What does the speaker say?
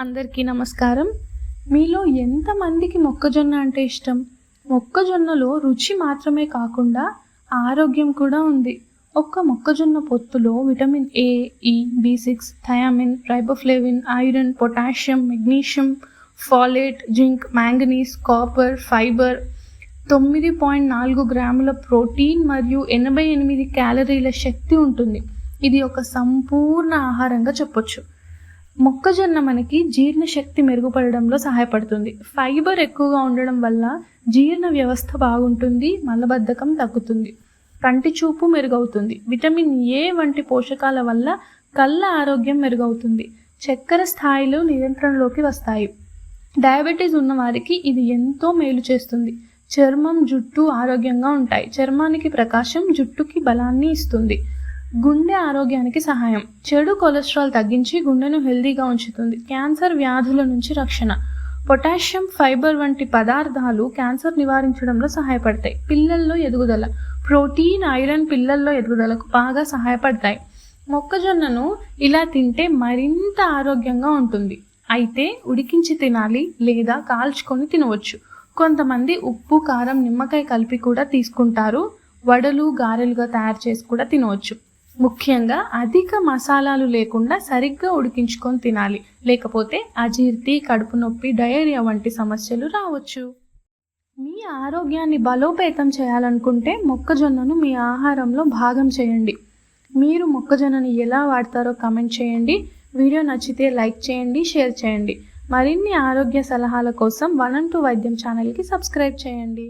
అందరికీ నమస్కారం. మీలో ఎంతమందికి మొక్కజొన్న అంటే ఇష్టం? మొక్కజొన్నలో రుచి మాత్రమే కాకుండా ఆరోగ్యం కూడా ఉంది. ఒక్క మొక్కజొన్న పొత్తులో vitamin A E B six thiamine riboflavin iron potassium magnesium folate zinc manganese copper fibre తొమ్మిది పాయింట్ నాలుగు గ్రాముల ప్రోటీన్ మరియు ఎనభై ఎనిమిది క్యాలరీల శక్తి ఉంటుంది. ఇది ఒక సంపూర్ణ ఆహారంగా చెప్పొచ్చు. మొక్కజొన్న మనకి జీర్ణశక్తి మెరుగుపడడంలో సహాయపడుతుంది. ఫైబర్ ఎక్కువగా ఉండడం వల్ల జీర్ణ వ్యవస్థ బాగుంటుంది మలబద్ధకం తగ్గుతుంది కంటి చూపు మెరుగవుతుంది. విటమిన్ ఏ వంటి పోషకాల వల్ల కళ్ళ ఆరోగ్యం మెరుగవుతుంది. చక్కెర స్థాయిలు నియంత్రణలోకి వస్తాయి. డయాబెటీస్ ఉన్న వారికి ఇది ఎంతో మేలు చేస్తుంది. చర్మం జుట్టు ఆరోగ్యంగా ఉంటాయి. చర్మానికి ప్రకాశం జుట్టుకి బలాన్ని ఇస్తుంది. గుండె ఆరోగ్యానికి సహాయం. చెడు కొలెస్ట్రాల్ తగ్గించి గుండెను హెల్దీగా ఉంచుతుంది. క్యాన్సర్ వ్యాధుల నుంచి రక్షణ. పొటాషియం ఫైబర్ వంటి పదార్థాలు క్యాన్సర్ నివారించడంలో సహాయపడతాయి. పిల్లల్లో ఎదుగుదల. ప్రోటీన్ ఐరన్ పిల్లల్లో ఎదుగుదలకు బాగా సహాయపడతాయి. మొక్కజొన్నను ఇలా తింటే మరింత ఆరోగ్యంగా ఉంటుంది. అయితే ఉడికించి తినాలి లేదా కాల్చుకొని తినవచ్చు. కొంతమంది ఉప్పు కారం నిమ్మకాయ కలిపి కూడా తీసుకుంటారు. వడలు గారెలుగా తయారు చేసి కూడా తినవచ్చు. ముఖ్యంగా అధిక మసాలాలు లేకుండా సరిగ్గా ఉడికించుకొని తినాలి. లేకపోతే అజీర్తి కడుపు నొప్పి డయేరియా వంటి సమస్యలు రావచ్చు. మీ ఆరోగ్యాన్ని బలోపేతం చేయాలనుకుంటే మొక్కజొన్నను మీ ఆహారంలో భాగం చేయండి. మీరు మొక్కజొన్నని ఎలా వాడతారో కమెంట్ చేయండి. వీడియో నచ్చితే లైక్ చేయండి షేర్ చేయండి. మరిన్ని ఆరోగ్య సలహాల కోసం వన్ అంటూ వైద్యం ఛానల్కి సబ్స్క్రైబ్ చేయండి.